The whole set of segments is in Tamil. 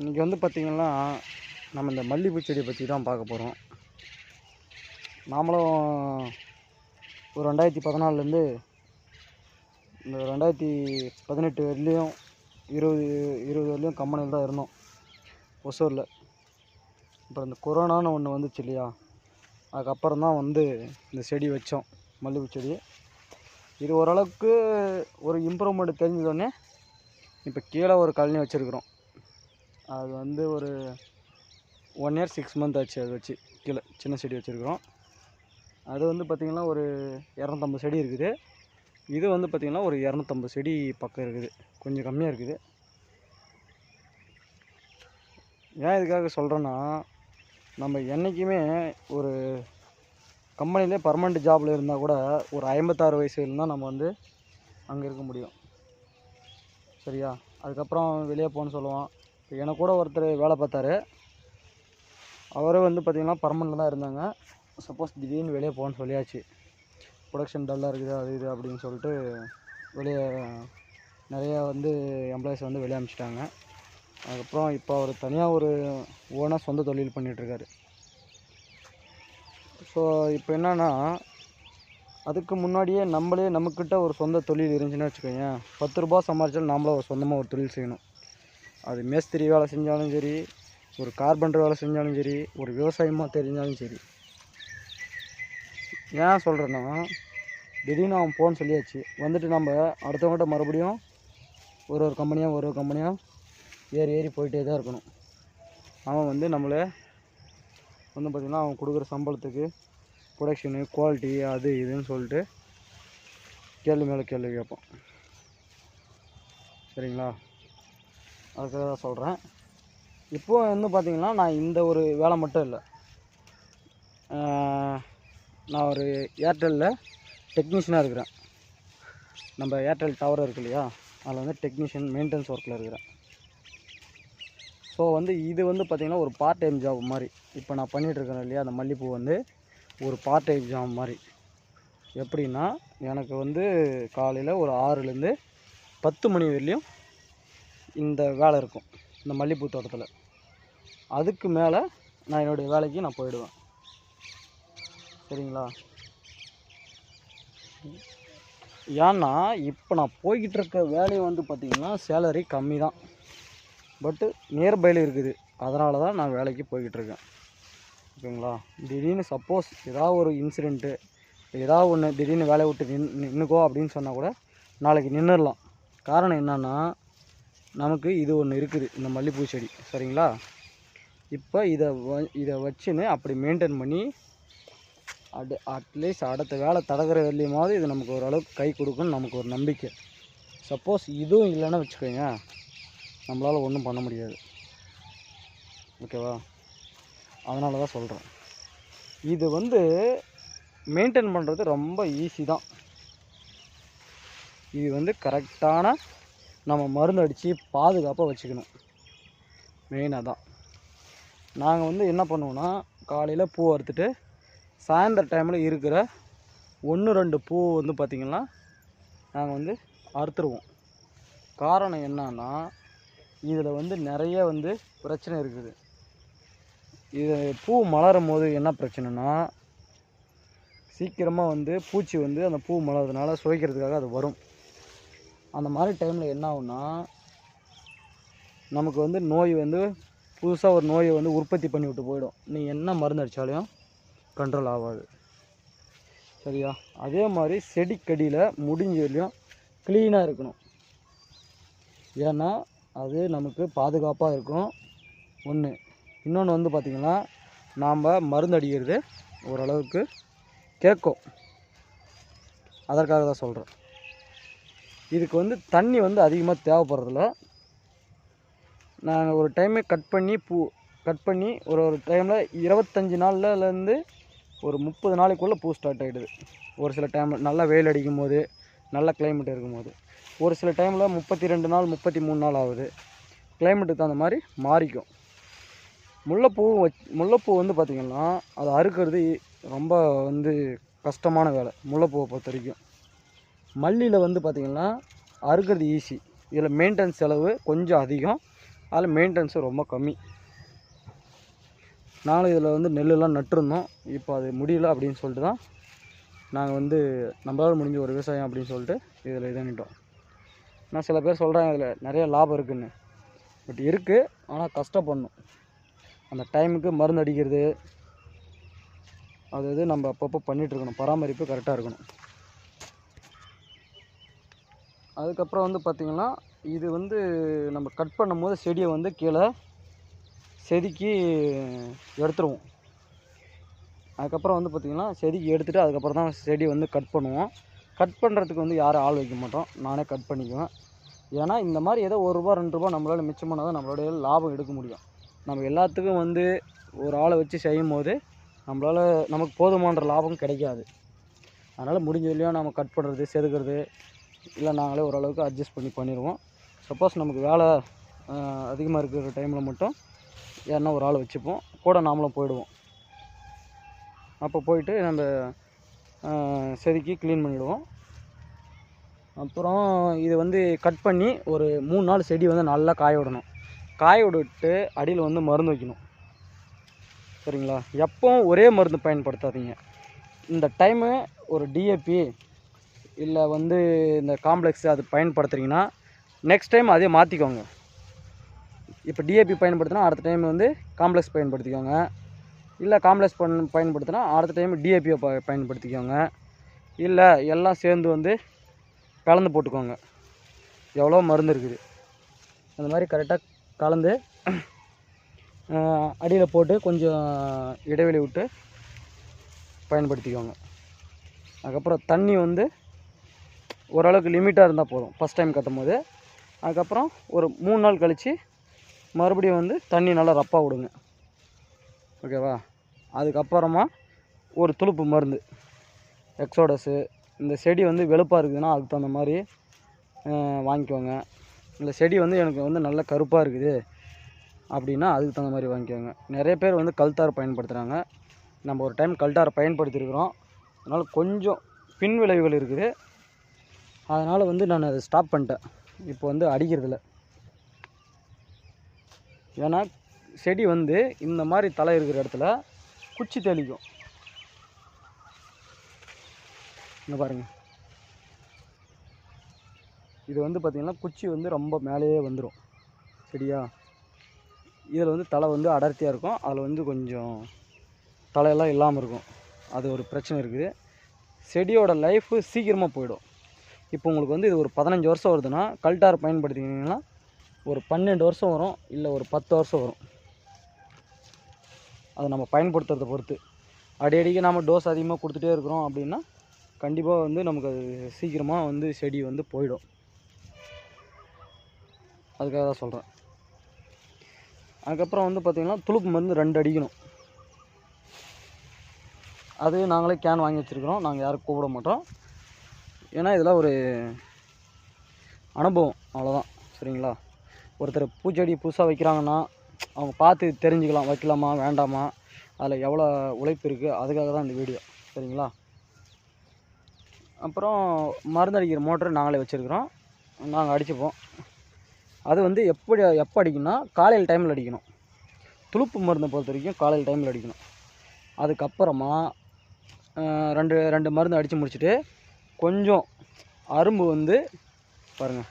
இன்றைக்கி வந்து பார்த்திங்கன்னா நம்ம இந்த மல்லிகைப்பூ செடியை பற்றி தான் பார்க்க போகிறோம். நாமளும் ஒரு ரெண்டாயிரத்தி பதினாலுலேருந்து இந்த ரெண்டாயிரத்தி பதினெட்டு வரலையும் இருபது இருபது வரலையும் கம்பெனியில் தான் இருந்தோம் ஒசூரில். அப்புறம் இந்த கொரோனான்னு ஒன்று வந்துச்சு இல்லையா? அதுக்கப்புறம் தான் வந்து இந்த செடி வச்சோம் மல்லிகைப்பூ செடி இது ஓரளவுக்கு ஒரு இம்ப்ரூவ்மெண்ட் தெரிஞ்சதோடனே இப்போ கீழே ஒரு கழனி வச்சுருக்குறோம். அது வந்து ஒரு ஒன் இயர் சிக்ஸ் மந்த் ஆச்சு அது வச்சு. கீழே சின்ன செடி வச்சுருக்குறோம். அது வந்து பார்த்திங்கன்னா ஒரு இரநூத்தம்பது செடி இருக்குது. இது வந்து பார்த்திங்கன்னா ஒரு இரநூத்தம்பது செடி பக்கம் இருக்குது. கொஞ்சம் கம்மியாக இருக்குது. ஏன் இதுக்காக சொல்கிறேன்னா நம்ம என்றைக்குமே ஒரு கம்பெனிலே பர்மனெண்ட் ஜாபில் இருந்தால் கூட ஒரு ஐம்பத்தாறு வயசு இருந்தால் நம்ம வந்து அங்கே இருக்க முடியும். சரியா? அதுக்கப்புறம் வெளியே போகணுன்னு சொல்லுவான் எனக்கு கூட ஒருத்தர் வேலை பார்த்தாரு. அவரே வந்து பார்த்திங்கன்னா பர்மனெண்ட் தான் இருந்தாங்க. சப்போஸ் திடீர்னு வெளியே போகணும்னு சொல்லியாச்சு. ப்ரொடக்ஷன் டல்லாக இருக்குது அது இது அப்படின்னு சொல்லிட்டு வெளியே நிறையா வந்து எம்ப்ளாயிஸ் வந்து வெளியே அனுப்பிச்சிட்டாங்க. அதுக்கப்புறம் இப்போ அவர் தனியாக ஒரு ஓனாக சொந்த தொழில் பண்ணிகிட்ருக்காரு ஸோ இப்போ என்னென்னா அதுக்கு முன்னாடியே நம்மளே நம்மக்கிட்ட ஒரு சொந்த தொழில் இருந்துச்சுன்னு வச்சுக்கோங்க பத்து ரூபா சம்பாரிச்சாலும் நம்மளும் ஒரு சொந்தமாக ஒரு தொழில் செய்யணும். அது மேஸ்திரி வேலை செஞ்சாலும் சரி ஒரு கார்பெண்டர் வேலை செஞ்சாலும் சரி ஒரு விவசாயமாக தெரிஞ்சாலும் சரி. ஏன் சொல்கிறேன்னா திடீர்னு அவன் போன்னு சொல்லியாச்சு. வந்துட்டு நம்ம அடுத்தவங்கள்ட்ட மறுபடியும் ஒரு ஒரு கம்பெனியாக ஒரு ஒரு கம்பெனியாக ஏறி ஏறி போயிட்டே தான் இருக்கணும். அவன் வந்து நம்மளை வந்து பார்த்திங்கன்னா அவன் கொடுக்குற சம்பளத்துக்கு ப்ரொடக்ஷனு குவாலிட்டி அது இதுன்னு சொல்லிட்டு கேள்வி மேலே கேள்வி கேட்பான். சரிங்களா? அதுக்காக தான் சொல்கிறேன் இப்போ வந்து பார்த்திங்கன்னா நான் இந்த ஒரு வேலை மட்டும் இல்லை. நான் ஒரு ஏர்டெல்லில் டெக்னீஷியனாக இருக்கிறேன். நம்ம ஏர்டெல் டவர் இருக்கு இல்லையா? அதில் வந்து டெக்னீஷியன் மெயின்டெனன்ஸ் ஒர்க்கில் இருக்கிறேன். ஸோ வந்து இது வந்து பார்த்திங்கன்னா ஒரு பார்ட் டைம் ஜாப் மாதிரி. இப்போ நான் பண்ணிகிட்ருக்கிறேன் இல்லையா அந்த மல்லிகைப்பூ வந்து ஒரு பார்ட் டைம் ஜாப் மாதிரி. எப்படின்னா எனக்கு வந்து காலையில் ஒரு ஆறுலேருந்து பத்து மணி வரலையும் இந்த வேலை இருக்கும் இந்த மல்லிகைப்பூ தோட்டத்தில். அதுக்கு மேலே நான் என்னுடைய வேலைக்கு நான் போயிடுவேன். சரிங்களா? ஏன்னா இப்போ நான் போய்கிட்டு இருக்க வேலையை வந்து பார்த்திங்கன்னா சேலரி கம்மி தான் பட்டு நியர்பையில் இருக்குது. அதனால தான் நான் வேலைக்கு போய்கிட்டு இருக்கேன். ஓகேங்களா? திடீர்னு சப்போஸ் ஏதாவது ஒரு இன்சிடெண்ட்டு ஏதாவது ஒன்று திடீர்னு வேலையை விட்டு நின் நின்றுக்கோ அப்படின்னு சொன்னால் கூட நாளைக்கு நின்றுடலாம் காரணம் என்னென்னா நமக்கு இது ஒன்று இருக்குது இந்த மல்லிகைப்பூ செடி. சரிங்களா? இப்போ இதை வ இதை வச்சுன்னு அப்படி மெயின்டைன் பண்ணி அட் அட்லீஸ்ட் அடுத்த வேலை தடகிற வரலையுமாவது இது நமக்கு ஓரளவுக்கு கை கொடுக்குன்னு நமக்கு ஒரு நம்பிக்கை. சப்போஸ் இதுவும் இல்லைன்னா வச்சுக்கோங்க நம்மளால் ஒன்றும் பண்ண முடியாது. ஓகேவா அதனால தான் சொல்கிறேன் இது வந்து மெயின்டைன் பண்ணுறது ரொம்ப ஈஸி தான். இது வந்து கரெக்டான நம்ம மருந்து அடித்து பாதுகாப்பாக வச்சுக்கணும். மெயினாக தான் நாங்கள் வந்து என்ன பண்ணுவோன்னா காலையில் பூ அறுத்துட்டு சாயந்தர டைமில் இருக்கிற ஒன்று ரெண்டு பூ வந்து பார்த்திங்கன்னா நாங்கள் வந்து அறுத்துருவோம். காரணம் என்னன்னா இதில் வந்து நிறைய வந்து பிரச்சனை இருக்குது. இது பூ மலரும் போது என்ன பிரச்சனைனா சீக்கிரமாக வந்து பூச்சி வந்து அந்த பூ மலர்றதுனால சுவைக்கிறதுக்காக அது வரும். அந்த மாதிரி டைமில் என்ன ஆகும்னா நமக்கு வந்து நோய் வந்து புதுசாக ஒரு நோயை வந்து உற்பத்தி பண்ணி விட்டு போயிடும். நீ என்ன மருந்து அடித்தாலையும் கண்ட்ரோல் ஆகாது. சரியா? அதே மாதிரி செடிக்கடியில் முடிஞ்ச வரையும் க்ளீனாக இருக்கணும். ஏன்னா அது நமக்கு பாதுகாப்பாக இருக்கும். ஒன்று இன்னொன்று வந்து பார்த்திங்கன்னா நாம் மருந்து அடிக்கிறது ஓரளவுக்கு கேட்கும். அதற்காக தான் சொல்கிறேன் இதுக்கு வந்து தண்ணி வந்து அதிகமாக தேவைப்படுறதில்ல. நாங்கள் ஒரு டைமே கட் பண்ணி பூ கட் பண்ணி ஒரு ஒரு டைமில் இருபத்தஞ்சி நாள்லேருந்து ஒரு முப்பது நாளைக்குள்ளே பூ ஸ்டார்ட் ஆகிடுது ஒரு சில டைமில் நல்லா வெயில் அடிக்கும் போது நல்ல கிளைமேட் இருக்கும்போது ஒரு சில டைமில் முப்பத்தி ரெண்டு நாள் முப்பத்தி மூணு நாள் ஆகுது. கிளைமேட்டுக்கு தகுந்த மாதிரி மாறிக்கும். முல்லைப்பூ வச் முல்லைப்பூ வந்து பார்த்திங்கன்னா அதை அறுக்கிறது ரொம்ப வந்து கஷ்டமான வேலை முல்லைப்பூவை பொறுத்த வரைக்கும். மல்லியில் வந்து பார்த்திங்கன்னா அறுக்கிறது ஈஸி இதில் மெயின்டெனன்ஸ் செலவு கொஞ்சம் அதிகம். அதில் மெயின்டெனன்ஸும் ரொம்ப கம்மி. நாங்களும் இதில் வந்து நெல்லெல்லாம் நட்டிருந்தோம். இப்போ அது முடியல அப்படின்னு சொல்லிட்டு தான் நாங்கள் வந்து நம்மளால் முடிஞ்ச ஒரு விவசாயம் அப்படின்னு சொல்லிட்டு இதில் இதாகிட்டோம் ஆனால் சில பேர் சொல்கிறாங்க இதில் நிறைய லாபம் இருக்குன்னு. பட் இருக்குது ஆனால் கஷ்டப்படணும். அந்த டைமுக்கு மருந்து அடிக்கிறது அது இது நம்ம அப்பப்போ பண்ணிட்டு இருக்கணும். பராமரிப்பு கரெக்டாக இருக்கணும். அதுக்கப்புறம் வந்து பார்த்திங்கன்னா இது வந்து நம்ம கட் பண்ணும்போது செடியை வந்து கீழே செதுக்கி எடுத்துருவோம். அதுக்கப்புறம் வந்து பார்த்திங்கன்னா செதுக்கி எடுத்துகிட்டு அதுக்கப்புறம் தான் செடி வந்து கட் பண்ணுவோம். கட் பண்ணுறதுக்கு வந்து யாரும் ஆள் வைக்க மாட்டோம். நானே கட் பண்ணிக்குவேன். ஏன்னா இந்த மாதிரி ஏதோ ஒரு ரூபா ரெண்டு ரூபா நம்மளால் பண்ணால் தான் நம்மளுடைய லாபம் எடுக்க முடியும். நம்ம எல்லாத்துக்கும் வந்து ஒரு ஆளை வச்சு செய்யும் போது நம்மளால் நமக்கு போதுமான்ற லாபம் கிடைக்காது. அதனால் முடிஞ்ச வரையும் நம்ம கட் பண்ணுறது செதுக்கிறது இல்லை நாங்களே ஓரளவுக்கு அட்ஜஸ்ட் பண்ணி பண்ணிடுவோம். சப்போஸ் நமக்கு வேலை அதிகமாக இருக்கிற டைமில் மட்டும் யாருன்னா ஒரு ஆள் வச்சுப்போம். கூட நாமளும் போயிடுவோம். அப்போ போயிட்டு நம்ம செதுக்கி க்ளீன் பண்ணிவிடுவோம் அப்புறம் இது வந்து கட் பண்ணி ஒரு மூணு நாள் செடி வந்து நல்லா காய விடணும். காய விட்டுட்டு அடியில் வந்து மருந்து வைக்கணும். சரிங்களா? எப்போவும் ஒரே மருந்து பயன்படுத்தாதீங்க. இந்த டைமு ஒரு டிஏபி இல்லை வந்து இந்த காம்ப்ளெக்ஸ் அது பயன்படுத்துகிறீங்கன்னா நெக்ஸ்ட் டைம் அதே மாற்றிக்கோங்க இப்போ டிஏபி பயன்படுத்தினா அடுத்த டைம் வந்து காம்ப்ளெக்ஸ் பயன்படுத்திக்கோங்க. இல்லை காம்ப்ளெக்ஸ் பண் பயன்படுத்தினா அடுத்த டைம் டிஏபியை ப பயன்படுத்திக்கோங்க. இல்லை எல்லாம் சேர்ந்து வந்து கலந்து போட்டுக்கோங்க. எவ்வளோ மருந்து இருக்குது. அந்த மாதிரி கரெக்டாக கலந்து அடியில் போட்டு கொஞ்சம் இடைவெளி விட்டு பயன்படுத்திக்கோங்க. அதுக்கப்புறம் தண்ணி வந்து ஓரளவுக்கு லிமிட்டாக இருந்தால் போதும். ஃபஸ்ட் டைம் கட்டும் போது அதுக்கப்புறம் ஒரு மூணு நாள் கழித்து மறுபடியும் வந்து தண்ணி நல்லா ரப்பாக விடுங்க. ஓகேவா அதுக்கப்புறமா ஒரு துளுப்பு மருந்து. எக்ஸோடஸு இந்த செடி வந்து வெளுப்பாக இருக்குதுன்னா அதுக்கு தகுந்த மாதிரி வாங்கிக்கோங்க. இல்லை செடி வந்து எனக்கு வந்து நல்ல கருப்பாக இருக்குது. அப்படின்னா அதுக்கு தகுந்த மாதிரி வாங்கிக்கோங்க. நிறைய பேர் வந்து கல்தார் பயன்படுத்துகிறாங்க நம்ம ஒரு டைம் கல்தார் பயன்படுத்தியிருக்கிறோம். அதனால் கொஞ்சம் பின் விளைவுகள் இருக்குது. அதனால் வந்து நான் அதை ஸ்டாப் பண்ணிட்டேன். இப்போ வந்து அடிக்கிறதில்ல ஏன்னா செடி வந்து இந்த மாதிரி தலை இருக்கிற இடத்துல குச்சி தெளிக்கும். இங்கே பாருங்கள் இது வந்து பார்த்திங்கன்னா குச்சி வந்து ரொம்ப மேலேயே வந்துடும் சரியா? இதில் வந்து தலை வந்து அடர்த்தியாக இருக்கும். அதில் வந்து கொஞ்சம் தலையெல்லாம் இல்லாமல் இருக்கும். அது ஒரு பிரச்சனை இருக்குது. செடியோட லைஃபு சீக்கிரமாக போயிடும். இப்போ உங்களுக்கு வந்து இது ஒரு பதினஞ்சு வருஷம் வருதுன்னா கல்டார் பயன்படுத்தினீங்கன்னா ஒரு பன்னெண்டு வருஷம் வரும் இல்லை ஒரு பத்து வருஷம் வரும். அது நம்ம பயன்படுத்துறதை பொறுத்து. அடிக்கடிக்கு நம்ம டோஸ் அதிகமாக கொடுத்துட்டே இருக்கிறோம் அப்படின்னா கண்டிப்பாக வந்து நமக்கு அது சீக்கிரமாக வந்து செடி வந்து போயிடும். அதுக்காக தான் சொல்கிறேன் அதுக்கப்புறம் வந்து பார்த்திங்கன்னா துளுப்பு மருந்து ரெண்டு அடிக்கணும். அது நாங்களே கேன் வாங்கி வச்சுருக்கிறோம். நாங்கள் யாரும் கூப்பிட மாட்டோம். ஏன்னா இதெல்லாம் ஒரு அனுபவம் அவ்வளோதான் சரிங்களா? ஒருத்தர் பூச்செடி புதுசாக வைக்கிறாங்கன்னா அவங்க பார்த்து தெரிஞ்சுக்கலாம் வைக்கலாமா வேண்டாமா? அதில் எவ்வளோ உழைப்பு இருக்குது அதுக்காக தான் இந்த வீடியோ. சரிங்களா? அப்புறம் மருந்து அடிக்கிற மோட்டர் நாங்களே வச்சுருக்குறோம். நாங்கள் அடிச்சுப்போம். அது வந்து எப்படி எப்போ அடிக்கணும்னா காலையில் டைமில் அடிக்கணும். துளுப்பு மருந்தை பொறுத்த வரைக்கும் காலையில் டைமில் அடிக்கணும். அதுக்கப்புறமா ரெண்டு ரெண்டு மருந்து அடித்து முடிச்சுட்டு கொஞ்சம் அரும்பு வந்து பாருங்கள்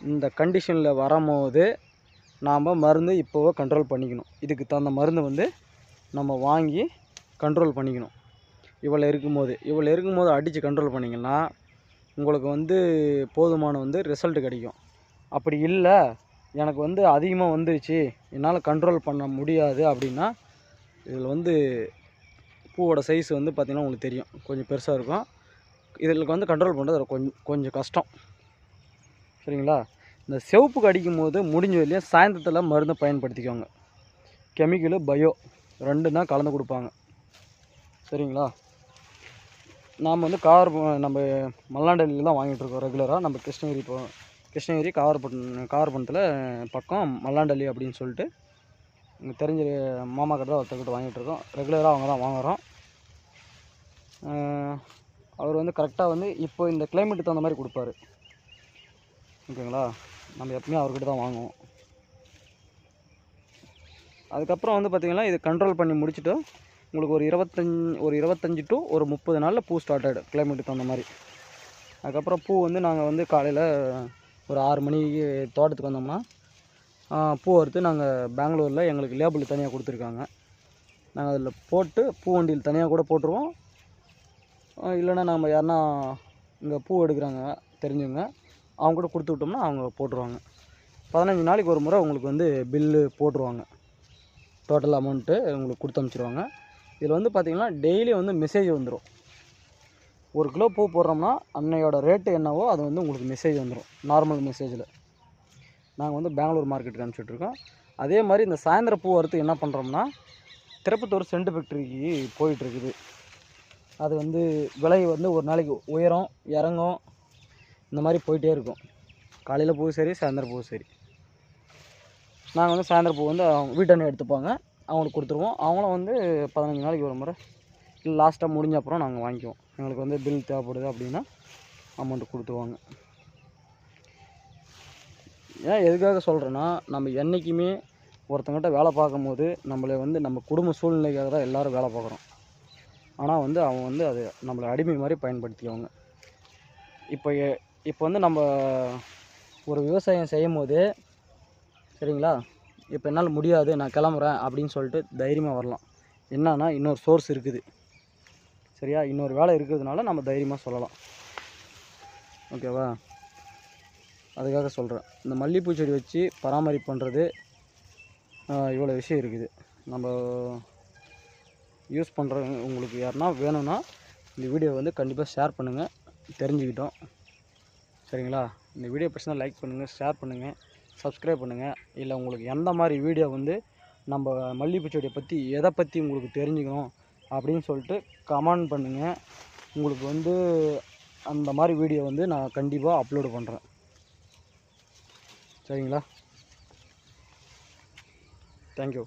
இந்த கண்டிஷனில் வரும்போது நாம் மருந்து இப்போவே கண்ட்ரோல் பண்ணிக்கணும். இதுக்கு தகுந்த மருந்து வந்து நம்ம வாங்கி கண்ட்ரோல் பண்ணிக்கணும். இவ்வளோ இருக்கும்போது இவ்வளோ இருக்கும்போது அடித்து கண்ட்ரோல் பண்ணிங்கன்னா உங்களுக்கு வந்து போதுமான வந்து ரிசல்ட் கிடைக்கும். அப்படி இல்லை எனக்கு வந்து அதிகமாக வந்துருச்சு என்னால் கண்ட்ரோல் பண்ண முடியாது அப்படின்னா இதில் வந்து பூவோட சைஸ் வந்து பார்த்திங்கன்னா உங்களுக்கு தெரியும். கொஞ்சம் பெருசாக இருக்கும். இதில் வந்து கண்ட்ரோல் பண்ணுறது கொஞ்சம் கொஞ்சம் கஷ்டம். சரிங்களா? இந்த சிவப்புக்கு அடிக்கும் போது முடிஞ்ச வரையும் சாயந்தரத்தில் மருந்து பயன்படுத்திக்கோங்க. கெமிக்கலு பயோ ரெண்டு தான் கலந்து கொடுப்பாங்க. சரிங்களா? நாம் வந்து கார் நம்ம மல்லாண்டல்லியில் தான் வாங்கிட்டு இருக்கோம் ரெகுலராக நம்ம கிருஷ்ணகிரி போ கிருஷ்ணகிரி காவர்பட்டினம் காவர்பட்டினத்தில் பக்கம் மல்லாண்டல்லி அப்படின்னு சொல்லிட்டு இங்கே தெரிஞ்ச மாமா கடை ஒருத்தர்கிட்ட வாங்கிட்டு இருக்கோம். ரெகுலராக அவங்க தான் வாங்குகிறோம் அவர் வந்து கரெக்டாக வந்து இப்போ இந்த கிளைமேட்டுக்கு தகுந்த மாதிரி கொடுப்பாரு. ஓகேங்களா? நம்ம எப்பவுமே அவர்கிட்ட தான் வாங்குவோம். அதுக்கப்புறம் வந்து பார்த்திங்கன்னா இது கண்ட்ரோல் பண்ணி முடிச்சுட்டு உங்களுக்கு ஒரு இருபத்தஞ்சி ஒரு இருபத்தஞ்சி டு ஒரு முப்பது நாளில் பூ ஸ்டார்ட் ஆகிடும் கிளைமேட்டுக்கு தகுந்த மாதிரி. அதுக்கப்புறம் பூ வந்து நாங்கள் வந்து காலையில் ஒரு ஆறு மணிக்கு தோட்டத்துக்கு வந்தோம்னா பூ அறுத்து நாங்கள் பெங்களூரில் எங்களுக்கு லேபிள் தனியாக கொடுத்துருக்காங்க. நாங்கள் அதில் போட்டு பூ வண்டியில் தனியாக கூட போட்டுருவோம். இல்லைன்னா நம்ம யாருன்னா இங்கே பூ எடுக்கிறாங்க தெரிஞ்சவங்க அவங்க கூட கொடுத்து விட்டோம்னா அவங்க போட்டுருவாங்க. பதினஞ்சு நாளைக்கு ஒரு முறை உங்களுக்கு வந்து பில்லு போட்டுருவாங்க. டோட்டல் அமௌண்ட்டு உங்களுக்கு கொடுத்து அனுப்பிச்சிடுவாங்க இதில் வந்து பார்த்திங்கன்னா டெய்லி வந்து மெசேஜ் வந்துடும் ஒரு கிலோ பூ போடுறோம்னா அன்னையோட ரேட்டு என்னவோ அது வந்து உங்களுக்கு மெசேஜ் வந்துடும் நார்மல் மெசேஜில் நாங்கள் வந்து பெங்களூர் மார்க்கெட்டுக்கு அனுப்பிச்சிட்ருக்கோம் அதே மாதிரி இந்த சாயந்தர பூ வரத்துக்கு என்ன பண்ணுறோம்னா திருப்பத்தூர் சென்ட் ஃபேக்ட்ரிக்கு போயிட்டுருக்குது அது வந்து விலை வந்து ஒரு நாளைக்கு உயரம் இறங்கும். இந்த மாதிரி போயிட்டே இருக்கும். காலையில் பூ சரி சாயந்தரம் பூ சரி. நாங்கள் வந்து சாயந்தரம் பூ வந்து அவங்க வீட்டாண்ட எடுத்துப்பாங்க. அவங்களுக்கு கொடுத்துருவோம். அவங்களும் வந்து பதினஞ்சு நாளைக்கு ஒரு முறை. இல்லை லாஸ்ட்டாக முடிஞ்ச அப்புறம் நாங்கள் வாங்கிக்குவோம். எங்களுக்கு வந்து பில் தேவைப்படுது அப்படின்னா அமௌண்ட்டு கொடுத்துருவாங்க. ஏன் எதுக்காக சொல்கிறேன்னா நம்ம என்றைக்குமே ஒருத்தங்கிட்ட வேலை பார்க்கும்போது நம்மளை வந்து நம்ம குடும்ப சூழ்நிலைக்காக தான் எல்லோரும் வேலை பார்க்குறோம். ஆனால் வந்து அவன் வந்து அது நம்மளை அடிமை மாதிரி பயன்படுத்திக்குவாங்க. இப்போ இப்போ வந்து நம்ம ஒரு விவசாயம் செய்யும் போது சரிங்களா? இப்போ என்னால் முடியாது நான் கிளம்புறேன் அப்படின்னு சொல்லிட்டு தைரியமாக வரலாம். என்னன்னா இன்னொரு சோர்ஸ் இருக்குது. சரியா? இன்னொரு வேலை இருக்கிறதுனால நம்ம தைரியமாக சொல்லலாம். ஓகேவா? அதுக்காக சொல்கிறேன் இந்த மல்லிகைப்பூ செடி வச்சு பராமரிப்பு பண்ணுறது இவ்வளோ விஷயம் இருக்குது. நம்ம யூஸ் பண்ணுறவங்க உங்களுக்கு யாருன்னா வேணும்னா இந்த வீடியோ வந்து கண்டிப்பாக ஷேர் பண்ணுங்கள் தெரிஞ்சுக்கிட்டோம். சரிங்களா? இந்த வீடியோ பிடிச்சா லைக் பண்ணுங்கள் ஷேர் பண்ணுங்கள் சப்ஸ்கிரைப் பண்ணுங்கள் இல்லை உங்களுக்கு எந்த மாதிரி வீடியோ வந்து நம்ம மல்லிகைப்பூ செடியை பற்றி எதை பற்றி உங்களுக்கு தெரிஞ்சுக்கணும் அப்படின்னு சொல்லிட்டு கமெண்ட் பண்ணுங்கள் உங்களுக்கு வந்து அந்த மாதிரி வீடியோ வந்து நான் கண்டிப்பாக அப்லோடு பண்ணுறேன் சரிங்களா? தேங்க்யூ